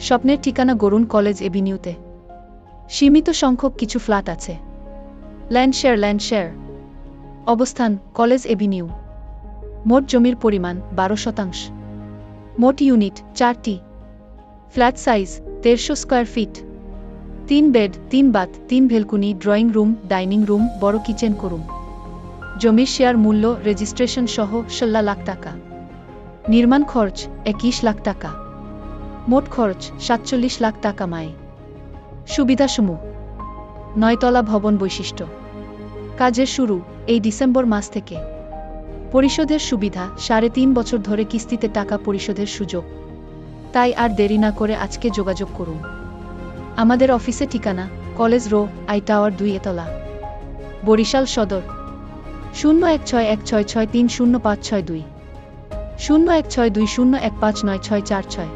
স্বপ্নের ঠিকানা গরুণ কলেজ এভিনিউতে। সীমিত সংখ্যক কিছু ফ্ল্যাট আছে। ল্যান্ড শেয়ার ল্যান্ড শেয়ার অবস্থান, কলেজ এভিনিউ। মোট জমির পরিমাণ বারো শতাংশ। মোট ইউনিট চারটি। ফ্ল্যাট সাইজ দেড়শো স্কোয়ার ফিট। তিন বেড, তিন বাথ, তিন balcony, drawing room, dining room, বড় কিচেন করুন জমির শেয়ার মূল্য রেজিস্ট্রেশন সহ ষোল্লা লাখ টাকা। নির্মাণ খরচ একিশ লাখ টাকা। মোট খরচ সাতচল্লিশ লাখ টাকা মায়ে সুবিধাসমূহ। নয়তলা ভবন বৈশিষ্ট্য। কাজের শুরু এই ডিসেম্বর মাস থেকে। পরিশোধের সুবিধা সাড়ে তিন বছর ধরে কিস্তিতে টাকা পরিশোধের সুযোগ। তাই আর দেরি না করে আজকে যোগাযোগ করুন। আমাদের অফিসে ঠিকানা কলেজ রো, আই টাওয়ার দুই এতলা। বরিশাল সদর। শূন্য এক ছয় এক ছয় ছয় তিন শূন্য পাঁচ ছয় দুই। শূন্য এক ছয় দুই শূন্য এক পাঁচ নয় ছয় চার ছয়।